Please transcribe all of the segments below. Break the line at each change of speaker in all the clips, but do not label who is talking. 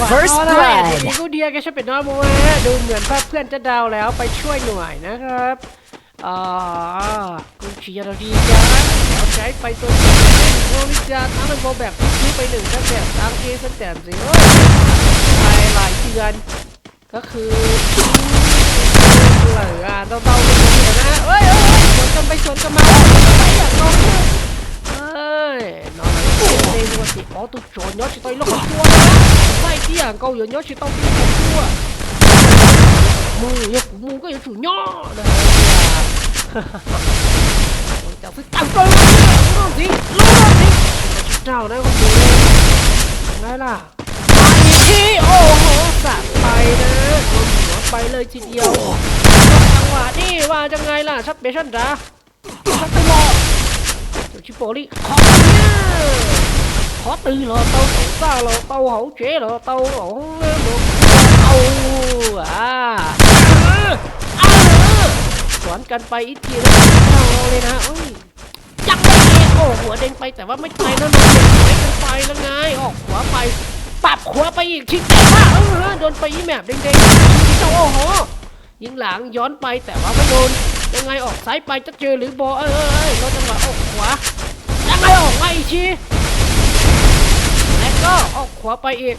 ว่ะ
First
เอาละ
blood
เดี๋ยวกูเดียแกช่วยเป็นน้อยโมนะดูเหมือนว่าเพื่อนจะดาวแล้วไปช่วยหน่วยนะครับอ่าคุณเชียร์เราดีจ้าเอาใช้ไปตัวจริงโมวิจารณ์ทั้งมันโมแบบพิ้วไปหนึ่งตั้งแต่ตามเคสตั้งแต่สิเอ้ยไปหลายเดือนก็คือเหลือเบาๆเลยนะเอ้ยเอ้ยเอ้ยสวนกันไปสวนกันมาไปอย่างน้องเอ้ยน้องเล่นว่าสิอ๋อตุ๊กโจรยอดชิตอยลงตัวนะใส่ที่อย่างเกาหยวนยอดชิตอยเป็นตัว มือยกมือก็ยังถูย่อนะจะซื้อตังค์ก็รู้สิรู้สิเจ้านะคนดูไงล่ะมาอีกทีโอ้โหสัตว์ไปนะโดนหัวไปเลยทีเดียวจังหวะนี้ว่าจังไงล่ะชับเบชันจ้าชับไปรอจุชิโปลิขอเนี่ย ขอตีเหรอเตาสองซ่าเหรอเตาเหาเจ๊เหรอเตาเหาเงินเหรอเอาอ่าอ่าสวนกันไปอีกทีแล้วเราเลยนะเอ้ยยังไม่เองโอ้หัวเด้งไปแต่ว่าไม่ไปนะโดนเด็กไม่ไปแล้วไงออกขวาไปปรับขวาไปอีกชิดแต่ว่าเออโดนไปอีแมบเด้งๆโอ้โหยิงหลังย้อนไปแต่ว่าไม่โดนยังไงออกซ้ายไปจะเจอหรือบอเออเออเออราจังหวะออกขวายังไงออกมาอี กทีแล้วก็ออกขวาไปอีก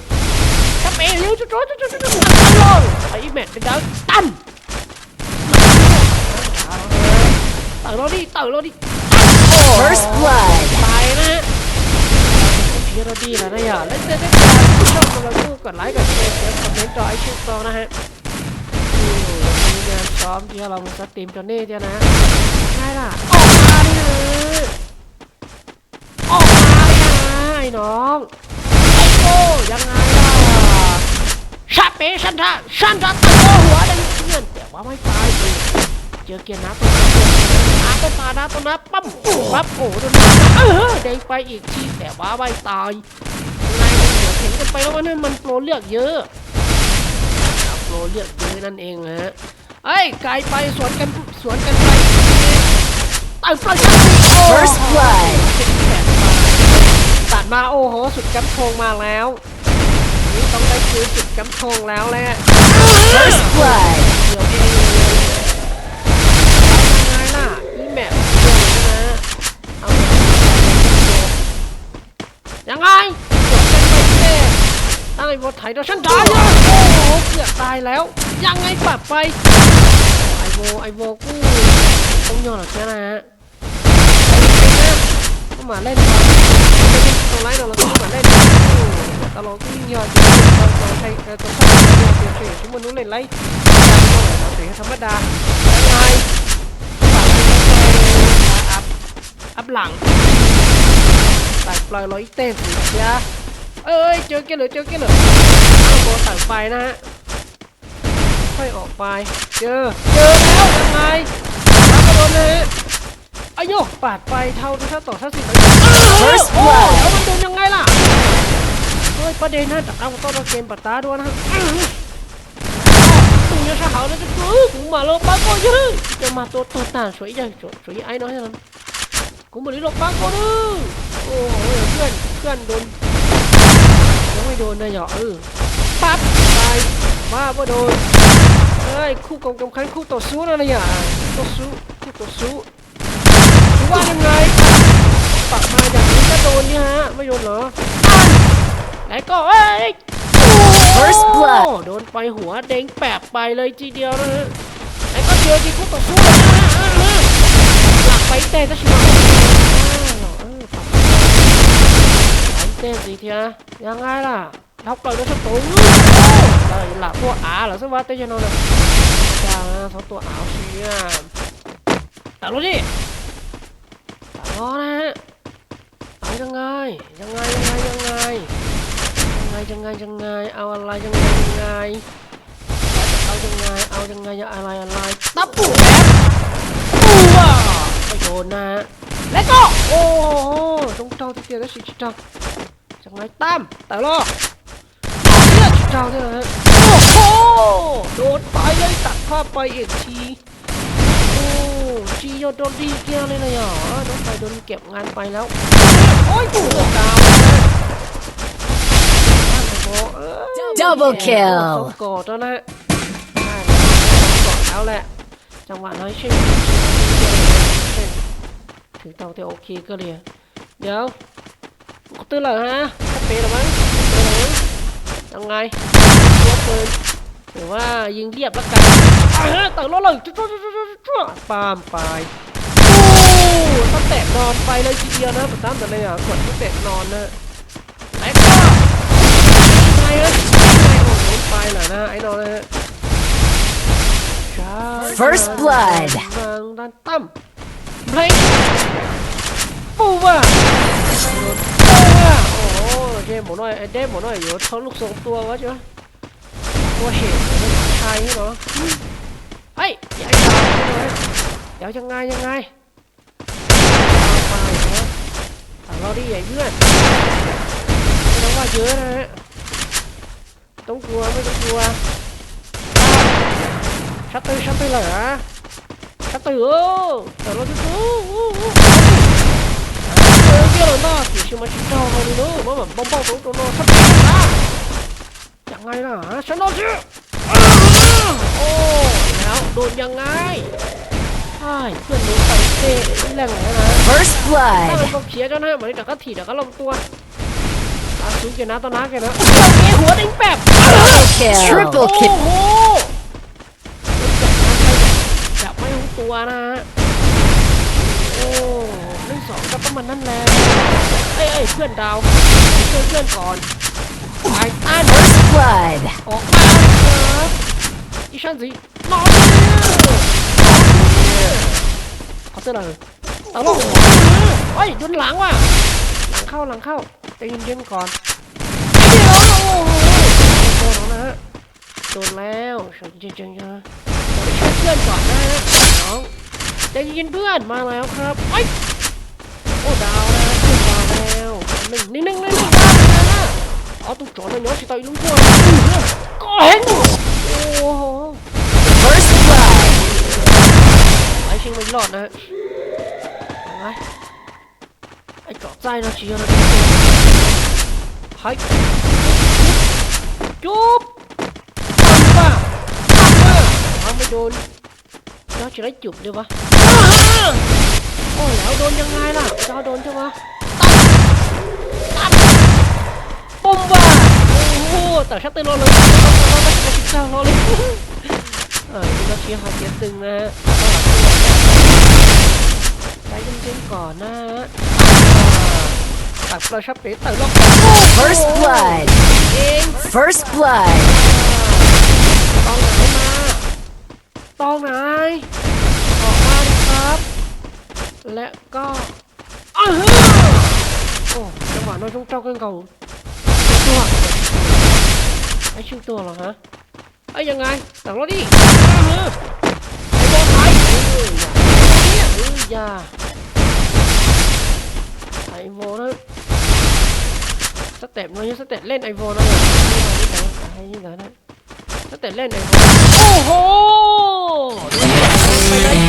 ถ้าเปรี้ยวจุดจุดจุดจุดจุดจุดลงไปอีแมบเป็นดาวตั้มเต่าเราดิเต่าเราดิ
First blood.
ไปนะฮะเชียร์เราดีแล้วนะอย่าเล่นเล่นเล่นผู้ชมกำลังดูกดไลค์กดแชร์เสียงคอมเมนต์ต่อไอชิปต่อนะฮะนี่มีงานซ้อมที่เราลงสตรีมจนนี่เดียวนะฮะง่ายล่ะออกมาดิเลยออกมาดินะไอ้น้องไอโก้ ยังไงล่ะชาเปชันทาชันทาตะโกหัวดังเพื่อนแต่ว่าไม่ตายเลยเจอเกียร์นะตัวนั้นน้ำตัวตานะตัวนั้นปั๊มปั๊บโอ้โหโดนน้ำเออเด้งไปอีกทีแต่ว่าไม่ตายยังไงมันเดี๋ยวเห็นกันไปแล้วว่านั่นมันโปรเลือกเยอะโปรเลือกเยอะนั่นเองนะฮะเอ้ยไกลไปสวนกันสวนกันไปตัดไปชัน
First blood.
มาโอ้โหสุดกำโชงมาแล้ว นี่ต้องได้คือสุดกำโชงแล้วแหละ
First blood.
เดี๋ยวเองยังไงล่ะนี่แมปเดียวนะเอายังไงจบกันไปเต้ตั้งไอ้บทไถเราฉันตายเลยโอ้โหเกือบตายแล้ว ยังไงปรับไปไอโวไอโวกู้ต้องยอมหรอกนะฮะ มาเล่นตรงไลน์เราต้องมาเล่นตลอดก็ยิ่งยอดเราเราใช้ตัวช่วยเดี๋ยวเฉยๆทุกมนุษย์เล่นไลฟ์เราถือธรรมดายังไงอัพอัพหลังตัดปล่อยร้อยเต้นสิยาเอ้ยเจอเกลือเจอเกลือโบตัดไฟนะฮะค่อยออกไป เจอ เจอแล้วยังไงรับระโดดเลย อายุปาดไปเท่าเท่าต่อเท่าสิบ
First
โอ้
blood
แล้วมันโดนยังไงล่ะเฮ้ยประเด็นนะจากเราต้องเราเกมปัตตาด้วยนะตูจะฉาวแล้วจะกูกูมาลงบ้านก็ยืดจะมาตัวตัวตาสวยใหญ่สวยไอ้น้อยนั้นกูมาลีลงบ้านก็ดื้อโอ้โหเพื่อนเพื่อนโดนยังไม่โดนนะหยอเออปั๊บไปว่าว่าโดนเฮ้ยคู่กองกำคันคู่ต่อสู้นะเนี่ยต่อสู้คู่ต่อสู้คิด ว่ายังไงปักมาอย่างนี้ก็โดนเนี่ยฮะ ไม่โดนเหรออะแล้วก็เอ้ย
First
โอ้
blood
โดนไปหัวเด้งแปบไปเลยทีเดียวนะฮะแล้วก็เจอที่คู่ต่อสู้เลยนะฮะอะอะหลักไปเตะก็ชิมาเออปักไปเตะสิเทียยังไงล่ะทับปล่อยด้วยสตูเลยหลักพวกอาเหรอสวัสดีชนนท์จ้าสองตัวเอาเชียตัดรถดิ ตัดล้อนะฮะเอายังไงยังไงยังไงยังไงยังไงยังไงยังไงเอาอะไรยังไงยังไงเอายังไงเอายังไงอะไรอะไรตับปูแป๊บปูอะไม่โดนนะฮะแล้วก็โอ้โหตรงเจ้าที่เกียร์ก็ชิชิจังยังไงตั้มแต่ล้อเลือดชิเจ้าเนี่ยนะฮะโอ้โหโดนไปเลยตัดภาพไปอีกทีโอ้ จีโยโดนดีเกียเลยนะหยอโดนไปโดนเก็บงานไปแล้ว โอ้ยปู่ดาวเลยนะบ้านโบเอ้ย
Double
สอง
kill.
กอดแล้วนะได้แล้วกอดแล้วแหละ จังหวะน้อยช่ไหมถึงตองที่โอเคก็เลยเดี๋ยวตื่นเลยฮะเปย์หรือมั้งเปรย์หรือมั้งยังไงตัวปืน หรือว่ายิงเรียบแล้วกันอ่าฮะตื่นแล้วเลยจุ๊จุ๊จุ๊จุ๊จุ๊ปามไปโอ้สเต็ปนอนไปเลยทีเดียวนะผมตั้งแต่เลยอะกดสเต็ปนอนนะแล้ก็ไงเอ้ยไงโอ้โหไปเหรอนะไอ้นอนนะฮะ
First blood
ทางด้านตั้มเพลงปูว่ะปูว่ะโอ้โหเดมหมดหน่อยไอ้เดมหมดหน่อยอยู่เขาลูกทรงตัววะจ๊ะ ตัวเหตุเป็นชายใช่เหรอเฮ้ยอย่าให้ตายเลยเดี๋ยวยังไงยังไงไปนะแต่เราดีใหญ่เพื่อนไม่ต้องว่าเยอะนะฮะต้องกลัวไม่ต้องกลัวชัตเตอร์ชัตเตอร์เหรอชัตเตอร์โอ้แต่เราจะโอ้โอ้โอ้เออเกี่ยวหน้าสิชิมาชิเจ้าเราดิโน่มาแบบบ้องๆตรงๆโน่ชัตเตอร์นะ ยังไงล่ะฉันโดนชื่อโอ้แล้วโดนยังไงใช่เพื่อนหนูไปเตะแรงไหนนะ
First
ถ้ามัน
blood.
ก็เขียเจ้าหน้าเหมือนเดี๋ยวก็ถีเดี๋ยวก็ลงตัวอาสูงเกนะตอนนักเกนะโอเคหัวดิ้งแป๊บ
Double kill. Triple
โอ้
kill.
โหจับไม่รู้ตัวนะฮะโอ้เรื่องสองก็ต้องมันนั่นแหละเอ้ยเอ้ยเพื่อนดาวช่วยเพื่อนก่อนไปต้าน
First blood.
ออกมาครับอีชันสินอนเขาเตือนอะไรตลกเฮ้ยโดนหลังว่ะ หลังเข้าหลังเข้าใจเย็นๆก่อนเดี๋ยวโอ้โหโดนแล้วนะฮะโดนแล้วจริงๆนะเดี๋ยวไปช่วยเพื่อนก่อนนะฮะน้องใจเย็นเพื่อนมาแล้วครับไอ้ยโอ้ดาวนะขึ้นดาวแล้วหนึ่งนิ่งๆเลย 어둡잖아요 시다 이런 거야 꺼해노
First blood.
Anh sinh mình lọt đấy. Này, anh chọn tay nó chỉ cho nó hay. Chụp. Tầm ba. Tầm ba. Đồn. Nó chỉ lấy chụp được mà. Ôi lão đồnยังngay là sao đồn chưa mà. แต่ชัดเตือนเราเลยราเราเราเราเราเราเลยเออเราเชียร์หาเสียตึงนะฮะใจเย็นๆก่อนนะตักปลาชับเป๋ตักลอก
First blood. First blood.
ตองไหนมาตองไหนออกมาดิครับ และก็อ้าวโอ้จังหวะน้อยต้องเจ้ากันเก่า ไอชื่อตัวหรอฮะไอ้ยังไงตักรถดิอ้าวไอ้บอลไทยเอออย่าเอออย่าไอโวนะสเต็ปน้อยสเต็ปเล่นไอโวนะนี่ยนี่ไหนนี่ไหนนะสเต็ปเล่นไอโวโอ้โหไปเลย